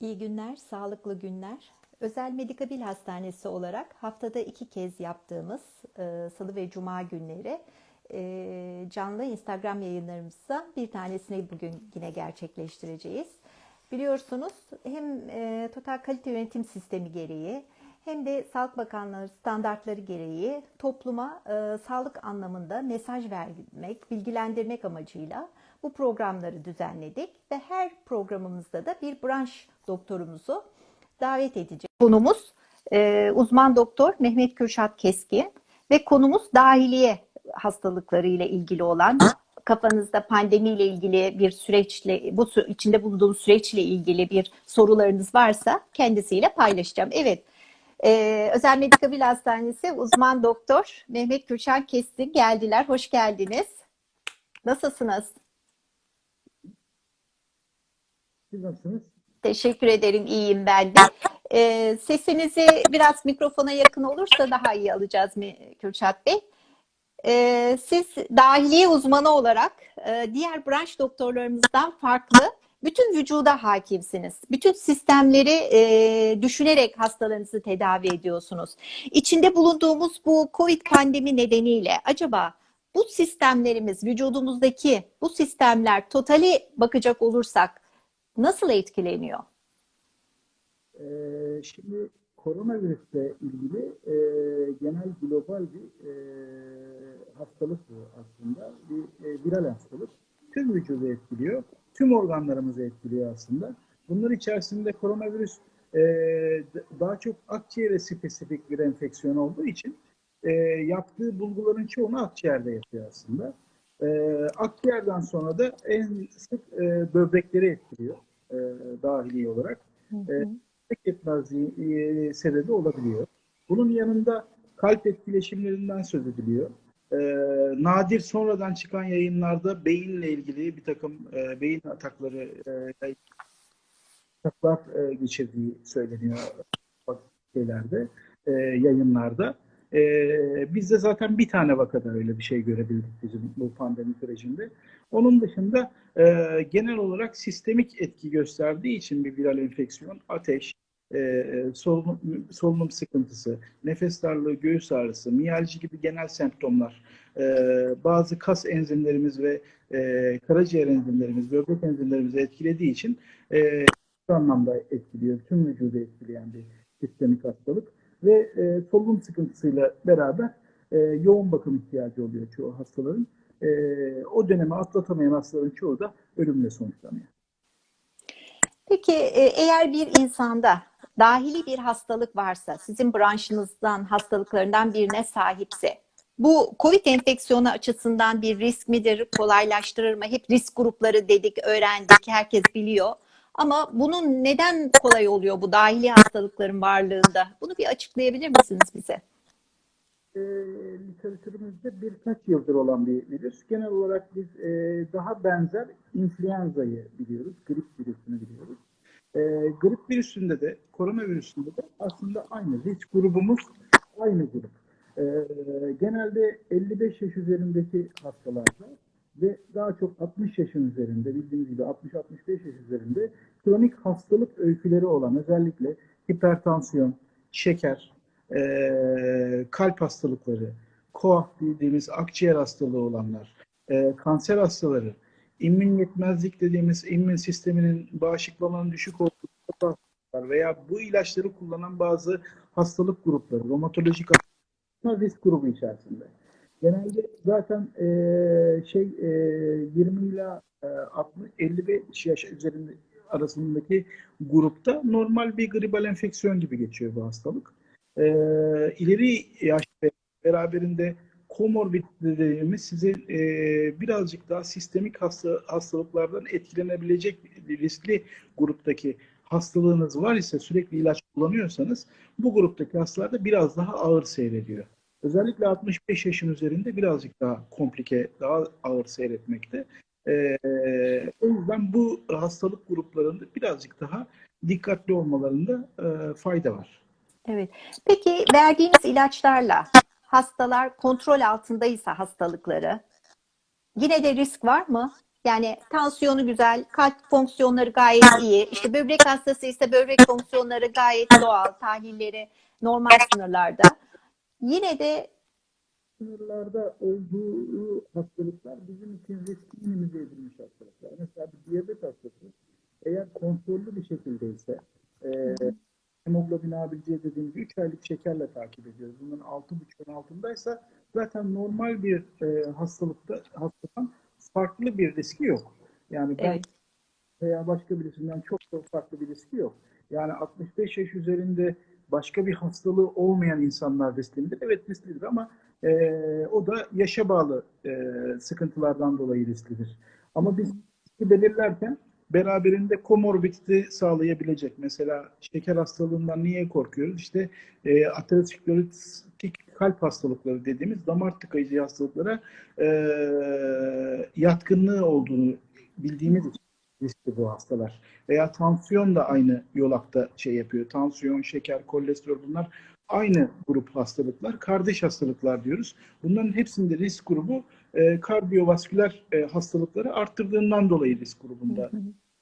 İyi günler, sağlıklı günler. Özel Medikabil Hastanesi olarak haftada iki kez yaptığımız e, Salı ve Cuma günleri e, canlı Instagram yayınlarımızda bir tanesini bugün yine gerçekleştireceğiz. Biliyorsunuz hem e, total kalite yönetim sistemi gereği hem de Sağlık Bakanlığı standartları gereği topluma e, sağlık anlamında mesaj vermek, bilgilendirmek amacıyla bu programları düzenledik ve her programımızda da bir branş doktorumuzu davet edeceğiz. Konumuz e, uzman doktor Mehmet Kürşat Keskin ve konumuz dahiliye hastalıkları ile ilgili olan kafanızda pandemiyle ilgili bir süreçle bu içinde bulunduğumuz süreçle ilgili bir sorularınız varsa kendisiyle paylaşacağım. Evet. Ee, Özel Medikabil Hastanesi uzman doktor Mehmet Kürşat Keskin geldiler. Hoş geldiniz. Nasılsınız? Siz nasılsınız? Teşekkür ederim. İyiyim ben de. Ee, sesinizi biraz mikrofona yakın olursa daha iyi alacağız mı Kürşat Bey? Ee, siz dahiliye uzmanı olarak e, diğer branş doktorlarımızdan farklı bütün vücuda hakimsiniz. Bütün sistemleri e, düşünerek hastalarınızı tedavi ediyorsunuz. İçinde bulunduğumuz bu COVID pandemi nedeniyle acaba bu sistemlerimiz, vücudumuzdaki bu sistemler totali bakacak olursak nasıl etkileniyor? Ee, şimdi koronavirüsle ilgili e, genel global bir e, hastalık bu aslında. Bir e, viral hastalık. Tüm vücudu etkiliyor. Tüm organlarımızı etkiliyor aslında. Bunlar içerisinde koronavirüs e, daha çok akciğere spesifik bir enfeksiyon olduğu için e, yaptığı bulguların çoğunu akciğerde yapıyor aslında. E, akciğerden sonra da en sık e, böbrekleri etkiliyor e, dahili olarak. E, yetmezliği e, sebebi olabiliyor. Bunun yanında kalp etkileşimlerinden söz ediliyor. E, nadir sonradan çıkan yayınlarda beyinle ilgili bir takım e, beyin atakları e, ataklar e, geçirdiği söyleniyor şeylerde, e, yayınlarda. E, biz de zaten bir tane vakada öyle bir şey görebildik bizim bu pandemi sürecinde. Onun dışında e, genel olarak sistemik etki gösterdiği için bir viral enfeksiyon, ateş, e, solunum, solunum sıkıntısı, nefes darlığı, göğüs ağrısı, miyalji gibi genel semptomlar, e, bazı kas enzimlerimiz ve e, karaciğer enzimlerimiz, böbrek enzimlerimizi etkilediği için e, anlamda etkiliyor, tüm vücudu etkileyen bir sistemik hastalık ve e, solunum sıkıntısıyla beraber e, yoğun bakım ihtiyacı oluyor çoğu hastaların. E, o dönemi atlatamayan hastaların çoğu da ölümle sonuçlanıyor. Peki e, eğer bir insanda dahili bir hastalık varsa, sizin branşınızdan hastalıklarından birine sahipse, bu COVID enfeksiyonu açısından bir risk midir, kolaylaştırır mı? Hep risk grupları dedik, öğrendik, herkes biliyor. Ama bunun neden kolay oluyor bu dahili hastalıkların varlığında? Bunu bir açıklayabilir misiniz bize? e, literatürümüzde birkaç yıldır olan bir virüs. Genel olarak biz e, daha benzer influenza'yı biliyoruz, grip virüsünü biliyoruz. E, grip virüsünde de, koronavirüsünde de aslında aynı. Risk grubumuz aynı grup. E, genelde 55 yaş üzerindeki hastalarda ve daha çok 60 yaşın üzerinde, bildiğiniz gibi 60-65 yaş üzerinde kronik hastalık öyküleri olan özellikle hipertansiyon, şeker, e, kalp hastalıkları, koah dediğimiz akciğer hastalığı olanlar, e, kanser hastaları, immün yetmezlik dediğimiz immün sisteminin bağışıklamanın düşük olduğu veya bu ilaçları kullanan bazı hastalık grupları, romatolojik hastalıklar risk grubu içerisinde. Genelde zaten e, şey e, 20 ila e, 60 55 yaş üzerinde arasındaki grupta normal bir gribal enfeksiyon gibi geçiyor bu hastalık e, ileri yaş beraberinde komorbid dediğimiz sizin e, birazcık daha sistemik hasta, hastalıklardan etkilenebilecek riskli gruptaki hastalığınız var ise sürekli ilaç kullanıyorsanız bu gruptaki hastalarda biraz daha ağır seyrediyor. Özellikle 65 yaşın üzerinde birazcık daha komplike, daha ağır seyretmekte. E, o yüzden bu hastalık gruplarında birazcık daha dikkatli olmalarında e, fayda var. Evet. Peki verdiğiniz ilaçlarla hastalar kontrol altındaysa hastalıkları yine de risk var mı? Yani tansiyonu güzel, kalp fonksiyonları gayet iyi. İşte böbrek hastası ise böbrek fonksiyonları gayet doğal, tahlilleri normal sınırlarda. Yine de sınırlarda olduğu hastalıklar bizim için risk minimize edilmiş hastalıklar. Mesela bir diyabet hastası eğer kontrollü bir şekildeyse e, hemoglobin A1C dediğimiz 3 aylık şekerle takip ediyoruz. Bunların 6,5'ün altındaysa zaten normal bir e, hastalıkta hastadan farklı bir riski yok. Yani ben evet, veya başka birisinden çok çok farklı bir riski yok. Yani 65 yaş üzerinde başka bir hastalığı olmayan insanlar riskli midir? Evet risklidir ama e, o da yaşa bağlı e, sıkıntılardan dolayı risklidir. Ama biz riski belirlerken beraberinde komorbidite sağlayabilecek. Mesela şeker hastalığından niye korkuyoruz? İşte e, aterosklerotik kalp hastalıkları dediğimiz damar tıkayıcı hastalıklara e, yatkınlığı olduğunu bildiğimiz için riskli bu hastalar. Veya tansiyon da aynı yolakta şey yapıyor. Tansiyon, şeker, kolesterol bunlar aynı grup hastalıklar. Kardeş hastalıklar diyoruz. Bunların hepsinde risk grubu e, kardiyovasküler e, hastalıkları arttırdığından dolayı risk grubunda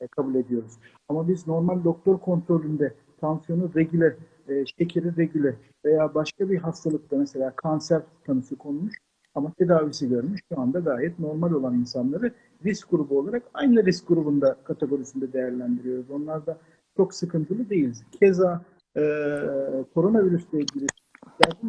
e, kabul ediyoruz. Ama biz normal doktor kontrolünde tansiyonu regüle, e, şekeri regüle veya başka bir hastalıkta mesela kanser tanısı konmuş ama tedavisi görmüş şu anda gayet normal olan insanları risk grubu olarak aynı risk grubunda kategorisinde değerlendiriyoruz. Onlar da çok sıkıntılı değil. Keza e, koronavirüsle ilgili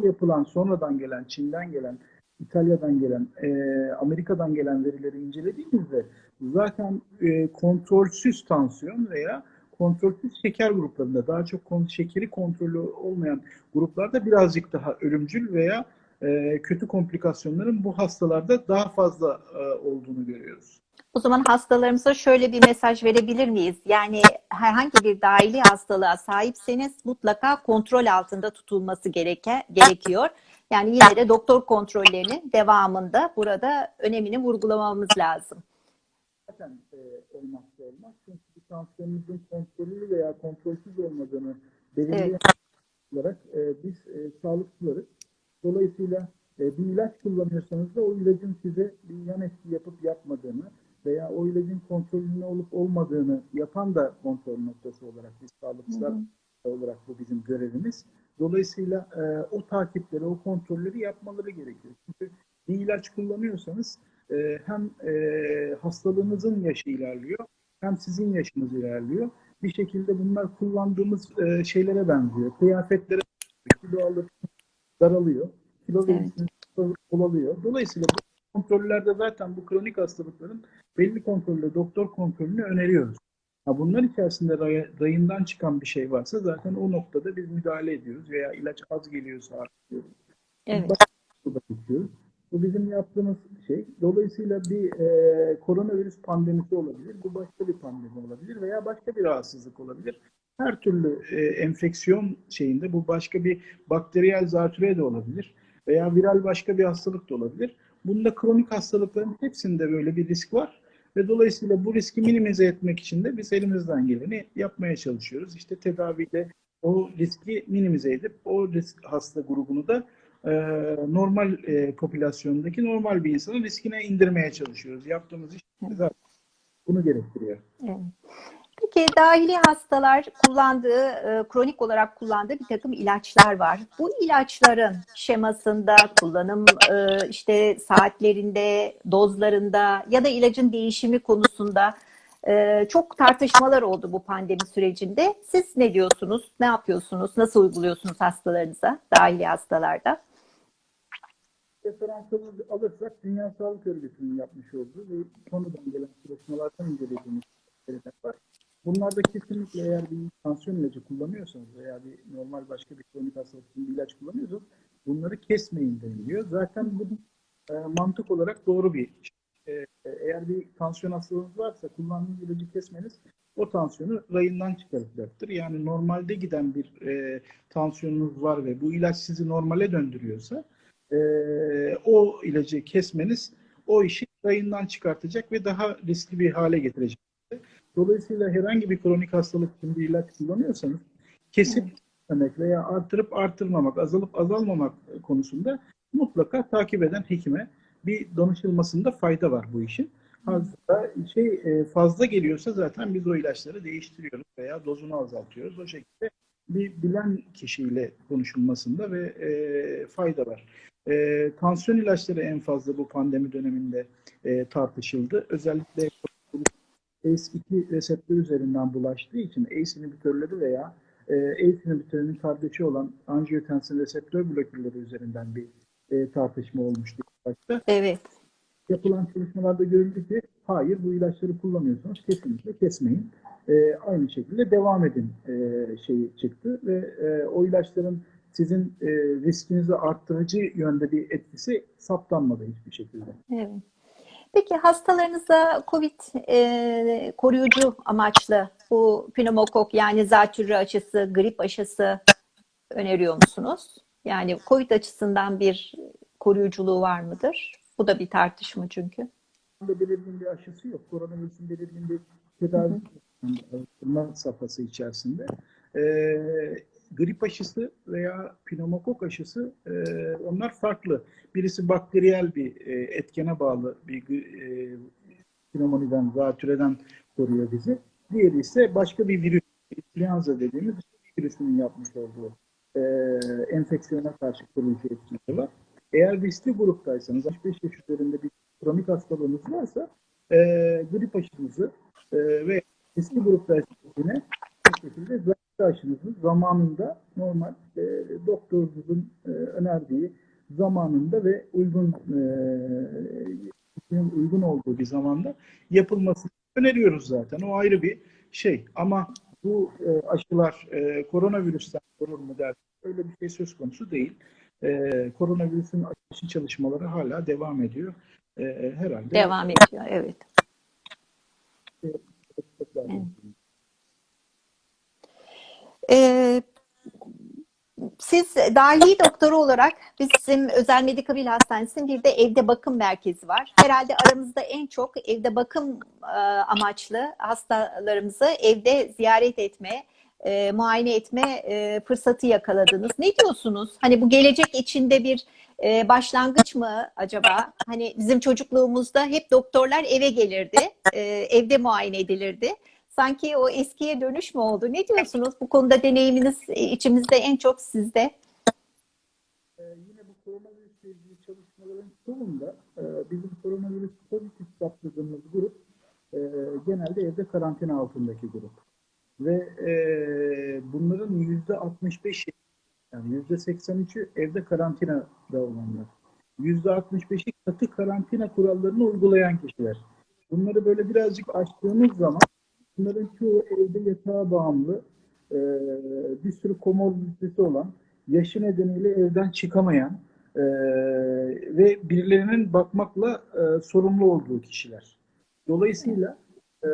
yapılan sonradan gelen, Çin'den gelen, İtalya'dan gelen, e, Amerika'dan gelen verileri incelediğimizde zaten e, kontrolsüz tansiyon veya kontrolsüz şeker gruplarında daha çok şekeri kontrolü olmayan gruplarda birazcık daha ölümcül veya e, kötü komplikasyonların bu hastalarda daha fazla e, olduğunu görüyoruz. o zaman hastalarımıza şöyle bir mesaj verebilir miyiz? Yani herhangi bir dahili hastalığa sahipseniz mutlaka kontrol altında tutulması gereke, gerekiyor. Yani yine de doktor kontrollerinin devamında burada önemini vurgulamamız lazım. zaten e, olmazsa olmaz. Çünkü bir tansiyonunuzun kontrollü veya kontrolsüz olmadığını belirleyen Evet. olarak e, biz e, sağlıkçılarız. Dolayısıyla e, bir ilaç kullanıyorsanız da o ilacın size bir yan etki yapıp yapmadığını veya o ilacın kontrolünde olup olmadığını yapan da kontrol noktası olarak biz sağlıkçılar olarak bu bizim görevimiz. Dolayısıyla e, o takipleri, o kontrolleri yapmaları gerekiyor. Çünkü bir ilaç kullanıyorsanız e, hem e, hastalığınızın yaşı ilerliyor hem sizin yaşınız ilerliyor. Bir şekilde bunlar kullandığımız e, şeylere benziyor. Kıyafetlere kilo alır, daralıyor. Kilo Evet. olabiliyor. Dolayısıyla bu kontrollerde zaten bu kronik hastalıkların belli kontrolle doktor kontrolünü öneriyoruz. Ha bunlar içerisinde ray- rayından çıkan bir şey varsa zaten o noktada biz müdahale ediyoruz veya ilaç az geliyorsa artırıyoruz. Evet. Bitiyoruz. Bu bizim yaptığımız şey. Dolayısıyla bir e, koronavirüs pandemisi olabilir. Bu başka bir pandemi olabilir veya başka bir rahatsızlık olabilir. Her türlü e, enfeksiyon şeyinde bu başka bir bakteriyel zatürre de olabilir veya viral başka bir hastalık da olabilir. Bunda kronik hastalıkların hepsinde böyle bir risk var ve dolayısıyla bu riski minimize etmek için de biz elimizden geleni yapmaya çalışıyoruz. İşte tedavide o riski minimize edip o risk hasta grubunu da e, normal e, popülasyondaki normal bir insanın riskine indirmeye çalışıyoruz. Yaptığımız iş zaten bunu gerektiriyor. Evet. Peki dahili hastalar kullandığı, e, kronik olarak kullandığı bir takım ilaçlar var. Bu ilaçların şemasında, kullanım e, işte saatlerinde, dozlarında ya da ilacın değişimi konusunda e, çok tartışmalar oldu bu pandemi sürecinde. Siz ne diyorsunuz? Ne yapıyorsunuz? Nasıl uyguluyorsunuz hastalarınıza, dahili hastalarda? Referansımızı alırsak Dünya Sağlık Örgütü'nün yapmış olduğu ve sonradan gelen çalışmalardan incelediğimiz. Bunlarda kesinlikle eğer bir tansiyon ilacı kullanıyorsanız veya bir normal başka bir kronik hastalık için bir ilaç kullanıyorsanız bunları kesmeyin deniliyor. Zaten bu e, mantık olarak doğru bir şey. E, eğer bir tansiyon hastalığınız varsa kullandığınız ilacı kesmeniz o tansiyonu rayından çıkaracaktır. Yani normalde giden bir e, tansiyonunuz var ve bu ilaç sizi normale döndürüyorsa e, o ilacı kesmeniz o işi rayından çıkartacak ve daha riskli bir hale getirecek. Dolayısıyla herhangi bir kronik hastalık için bir ilaç kullanıyorsanız kesip kesmemek veya artırıp artırmamak, azalıp azalmamak konusunda mutlaka takip eden hekime bir danışılmasında fayda var bu işin. Fazla şey e, fazla geliyorsa zaten biz o ilaçları değiştiriyoruz veya dozunu azaltıyoruz. O şekilde bir bilen kişiyle konuşulmasında ve e, fayda var. E, tansiyon ilaçları en fazla bu pandemi döneminde e, tartışıldı. Özellikle ACE2 reseptör üzerinden bulaştığı için ACE inhibitörleri veya ACE inhibitörünün kardeşi olan angiotensin reseptör blokörleri üzerinden bir e, tartışma olmuştu başta. Evet. Yapılan çalışmalarda görüldü ki hayır bu ilaçları kullanıyorsanız kesinlikle kesmeyin. E, aynı şekilde devam edin e, şeyi çıktı ve e, o ilaçların sizin e, riskinizi arttırıcı yönde bir etkisi saptanmadı hiçbir şekilde. Evet. Peki hastalarınıza COVID e, koruyucu amaçlı bu pneumokok yani zatürre aşısı, grip aşısı öneriyor musunuz? Yani COVID açısından bir koruyuculuğu var mıdır? Bu da bir tartışma çünkü. belirgin bir aşısı yok. Koronavirüsün belirgin bir tedavi safhası içerisinde. Ee, grip aşısı veya pneumokok aşısı e, onlar farklı. Birisi bakteriyel bir e, etkene bağlı bir e, pneumoniden, zatürreden koruyor bizi. Diğeri ise başka bir virüs, influenza dediğimiz virüsünün yapmış olduğu e, enfeksiyona karşı koruyucu etkisi var. Eğer riskli gruptaysanız, 65 yaş üzerinde bir kronik hastalığınız varsa e, grip aşınızı e, ve riskli gruptaysanız yine bu şekilde zatürre aşınızı zamanında normal e, doktorunuzun e, önerdiği zamanında ve uygun e, uygun olduğu bir zamanda yapılmasını öneriyoruz zaten. O ayrı bir şey. Ama bu e, aşılar e, koronavirüsten korur mu der öyle bir şey söz konusu değil. E, koronavirüsün aşı çalışmaları hala devam ediyor. E, herhalde Devam ediyor, evet. Evet. Ee, siz dahiliye doktoru olarak bizim Özel Medikabil Hastanesi'nin bir de evde bakım merkezi var. Herhalde aramızda en çok evde bakım e, amaçlı hastalarımızı evde ziyaret etme, e, muayene etme e, fırsatı yakaladınız. Ne diyorsunuz? Hani bu gelecek içinde bir e, başlangıç mı acaba? Hani bizim çocukluğumuzda hep doktorlar eve gelirdi, e, evde muayene edilirdi. Sanki o eskiye dönüş mü oldu? Ne diyorsunuz? Bu konuda deneyiminiz e, içimizde en çok sizde. Ee, yine bu koronavirüsle ilgili çalışmaların çoğunda e, bizim koronavirüs pozitif saptadığımız grup e, genelde evde karantina altındaki grup. Ve e, bunların yüzde 65 yani yüzde 83'ü evde karantinada olanlar. Yüzde 65'i katı karantina kurallarını uygulayan kişiler. Bunları böyle birazcık açtığımız zaman bunların çoğu evde yatağa bağımlı, e, bir sürü komorbiditesi olan, yaşı nedeniyle evden çıkamayan e, ve birilerinin bakmakla e, sorumlu olduğu kişiler. Dolayısıyla e,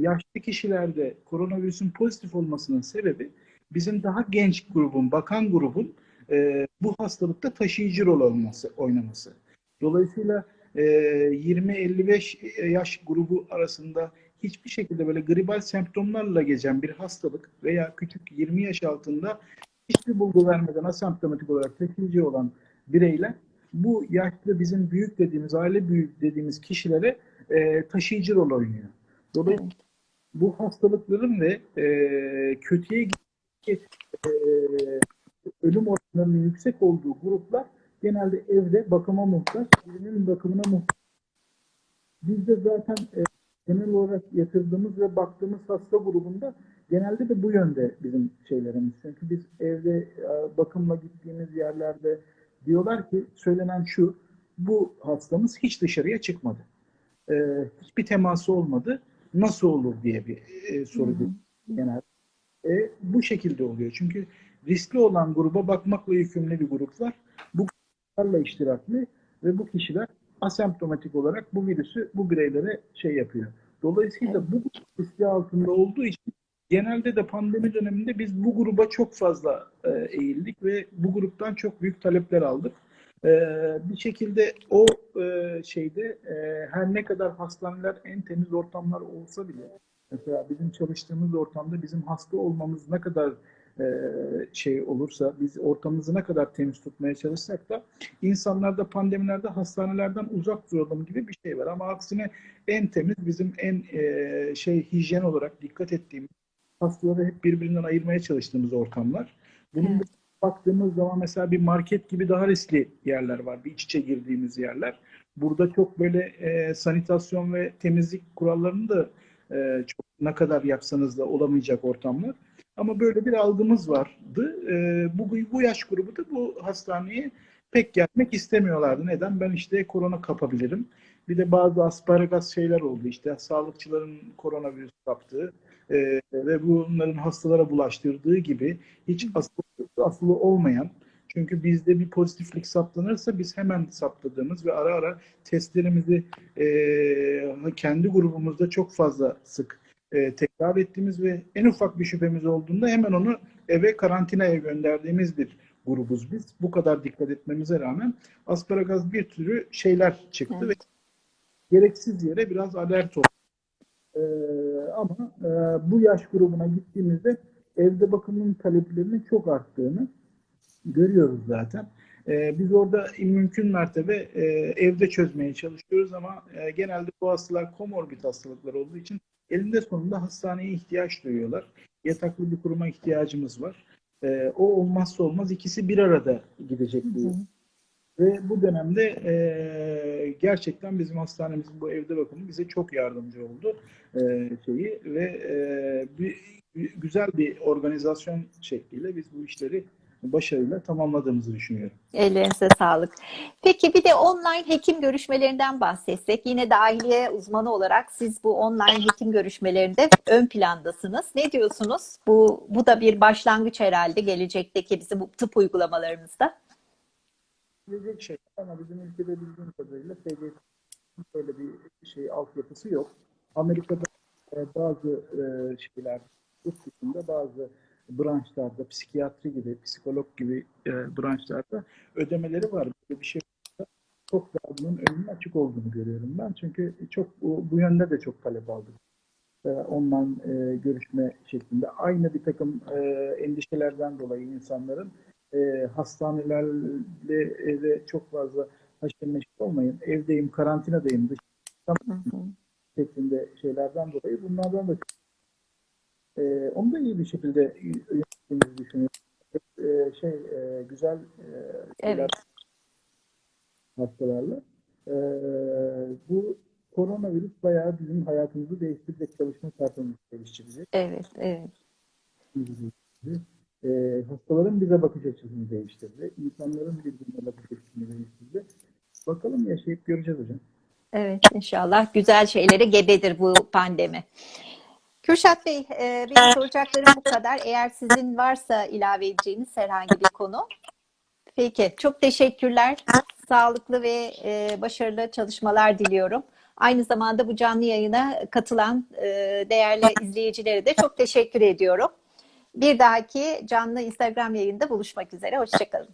yaşlı kişilerde koronavirüsün pozitif olmasının sebebi bizim daha genç grubun, bakan grubun e, bu hastalıkta taşıyıcı rol olması, oynaması. Dolayısıyla e, 20-55 yaş grubu arasında hiçbir şekilde böyle gribal semptomlarla gezen bir hastalık veya küçük 20 yaş altında hiçbir bulgu vermeden asemptomatik olarak taşıyıcı olan bireyler bu yaşlı bizim büyük dediğimiz, aile büyük dediğimiz kişilere e, taşıyıcı rol oynuyor. Dolayısıyla Evet. bu hastalıkların ve e, kötüye gittiği e, ölüm oranlarının yüksek olduğu gruplar genelde evde bakıma muhtaç, birinin bakımına muhtaç. Biz de zaten e, genel olarak yatırdığımız ve baktığımız hasta grubunda genelde de bu yönde bizim şeylerimiz. Çünkü biz evde e, bakımla gittiğimiz yerlerde diyorlar ki söylenen şu, bu hastamız hiç dışarıya çıkmadı. E, hiçbir teması olmadı. Nasıl olur diye bir e, soru Hı hı. genelde. E, bu şekilde oluyor. Çünkü riskli olan gruba bakmakla yükümlü bir grup var. Bu gruplarla iştirakli ve bu kişiler asemptomatik olarak bu virüsü bu bireylere şey yapıyor. Dolayısıyla bu riski altında olduğu için genelde de pandemi döneminde biz bu gruba çok fazla e, eğildik ve bu gruptan çok büyük talepler aldık. E, bir şekilde o e, şeyde e, her ne kadar hastaneler en temiz ortamlar olsa bile mesela bizim çalıştığımız ortamda bizim hasta olmamız ne kadar şey olursa, biz ortamımızı ne kadar temiz tutmaya çalışsak da insanlarda pandemilerde hastanelerden uzak duralım gibi bir şey var. Ama aksine en temiz bizim en e, şey hijyen olarak dikkat ettiğimiz hastaları hep birbirinden ayırmaya çalıştığımız ortamlar. Bunun Evet. baktığımız zaman mesela bir market gibi daha riskli yerler var. Bir iç içe girdiğimiz yerler. Burada çok böyle e, sanitasyon ve temizlik kurallarını da e, çok ne kadar yapsanız da olamayacak ortamlar. Ama böyle bir algımız vardı. E, bu, bu yaş grubu da bu hastaneye pek gelmek istemiyorlardı. Neden? Ben işte korona kapabilirim. Bir de bazı asparagas şeyler oldu. İşte sağlıkçıların koronavirüs kaptığı e, ve bunların hastalara bulaştırdığı gibi hiç aslı, aslı olmayan çünkü bizde bir pozitiflik saptanırsa biz hemen saptadığımız ve ara ara testlerimizi e, kendi grubumuzda çok fazla sık e, tekrar ettiğimiz ve en ufak bir şüphemiz olduğunda hemen onu eve karantinaya gönderdiğimiz bir grubuz biz. Bu kadar dikkat etmemize rağmen asparagas bir türlü şeyler çıktı Evet. ve gereksiz yere biraz alert olduk. Ee, ama e, bu yaş grubuna gittiğimizde evde bakımın taleplerinin çok arttığını görüyoruz zaten. Ee, biz orada mümkün mertebe e, evde çözmeye çalışıyoruz ama e, genelde bu hastalar komorbid hastalıklar olduğu için elinde sonunda hastaneye ihtiyaç duyuyorlar. Yataklı bir kuruma ihtiyacımız var. Ee, o olmazsa olmaz ikisi bir arada gidecek hı. ve bu dönemde e, gerçekten bizim hastanemizin bu evde bakımı bize çok yardımcı oldu e, şeyi ve e, bir, bir- güzel bir organizasyon şekliyle biz bu işleri başarıyla tamamladığımızı düşünüyorum. Ellerinize sağlık. Peki bir de online hekim görüşmelerinden bahsetsek. Yine dahiliye uzmanı olarak siz bu online hekim görüşmelerinde ön plandasınız. Ne diyorsunuz? Bu, bu da bir başlangıç herhalde gelecekteki bizim bu tıp uygulamalarımızda. Gelecek şey ama bizim ülkede bildiğim kadarıyla SGK'nın böyle bir şey altyapısı yok. Amerika'da e, bazı e, şeyler, yurt dışında bazı branşlarda, psikiyatri gibi, psikolog gibi e, branşlarda ödemeleri var. Böyle bir şey çok daha bunun önünün açık olduğunu görüyorum ben. Çünkü çok bu, bu yönde de çok talep aldık. E, online e, görüşme şeklinde. Aynı bir takım e, endişelerden dolayı insanların e, hastanelerle de çok fazla haşır neşir olmayın. Evdeyim, karantinadayım, dış Hı hı. şeklinde şeylerden dolayı bunlardan da e, onu da iyi bir şekilde yönettiğimizi düşünüyorum. E, şey e, güzel e, Evet. hastalarla. E, bu koronavirüs bayağı bizim hayatımızı değiştirecek, çalışma saatimizi değiştirecek. Evet, evet. E, hastaların bize bakış açısını değiştirdi. İnsanların birbirine bakış açısını değiştirdi. Bakalım yaşayıp göreceğiz hocam. Evet, inşallah güzel şeylere gebedir bu pandemi. Kürşat Bey, e, benim soracaklarım bu kadar. Eğer sizin varsa ilave edeceğiniz herhangi bir konu. Peki, çok teşekkürler. Sağlıklı ve e, başarılı çalışmalar diliyorum. Aynı zamanda bu canlı yayına katılan e, değerli izleyicilere de çok teşekkür ediyorum. Bir dahaki canlı Instagram yayında buluşmak üzere. Hoşçakalın.